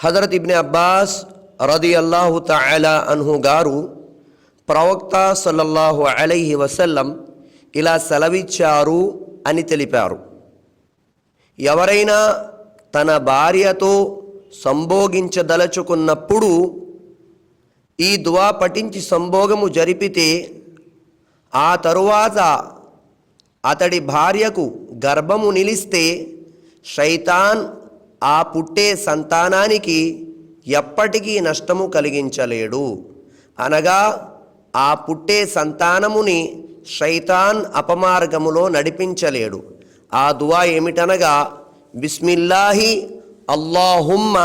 హజరత్ ఇబ్ని అబ్బాస్ రది అల్లాహు తలా అన్హు గారు ప్రవక్త సల్లల్లాహు అలైహి వసల్లం ఇలా సెలవిచ్చారు అని తెలిపారు. ఎవరైనా తన భార్యతో సంభోగించదలుచుకున్నప్పుడు ఈ దువా పఠించి సంభోగము జరిపితే ఆ తరువాత అతడి భార్యకు గర్భము నిలిస్తే శైతాన్ ఆ పుట్టే సంతానానికి ఎప్పటికీ నష్టము కలిగించలేడు. అనగా ఆ పుట్టే సంతానముని శైతాన్ అపమార్గములో నడిపించలేడు. ఆ దువా ఏమిటనగా బిస్మిల్లాహి అల్లాహుమ్మ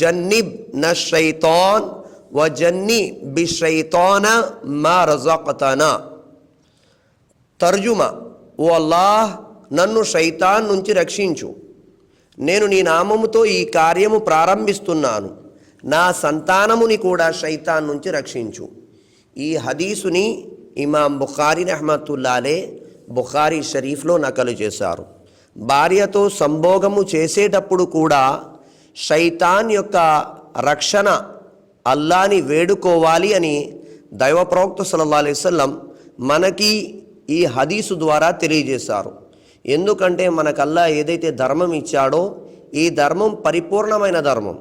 జన్నిబ్ న శైతాన్ వ జన్ని బిషైతాన మా రజాకతన. తర్జుమ ఓ అల్లాహ్ నన్ను శైతాన్ నుంచి రక్షించు. నేను నీ నామముతో ఈ కార్యము ప్రారంభిస్తున్నాను. నా సంతానముని కూడా శైతాన్ నుంచి రక్షించు. ఈ హదీసుని ఇమాం బుఖారి రహమతుల్లాలే బుఖారీ షరీఫ్లో నకలు చేశారు. భార్యతో సంభోగము చేసేటప్పుడు కూడా శైతాన్ యొక్క రక్షణ అల్లాని వేడుకోవాలి అని దైవ ప్రవక్త సల్లల్లాహు మనకి ఈ హదీసు ద్వారా తెలియజేశారు. ఎందుకంటే మనకల్లా ఏదైతే ధర్మం ఇచ్చాడో ఈ ధర్మం పరిపూర్ణమైన ధర్మం.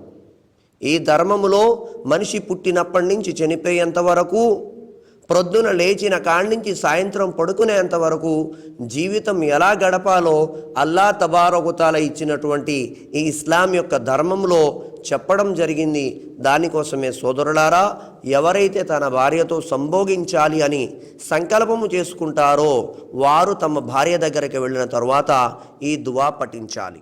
ఈ ధర్మములో మనిషి పుట్టినప్పటి నుంచి చనిపోయేంత వరకు ప్రొద్దున లేచిన కాణించి నుంచి సాయంత్రం పడుకునేంత వరకు జీవితం ఎలా గడపాలో అల్లా తబారకుతాల ఇచ్చినటువంటి ఈ ఇస్లాం యొక్క ధర్మంలో చెప్పడం జరిగింది. దానికోసమే సోదరులారా ఎవరైతే తన భార్యతో సంభోగించాలి అని సంకల్పము చేసుకుంటారో వారు తమ భార్య దగ్గరికి వెళ్ళిన తర్వాత ఈ దువా పఠించాలి.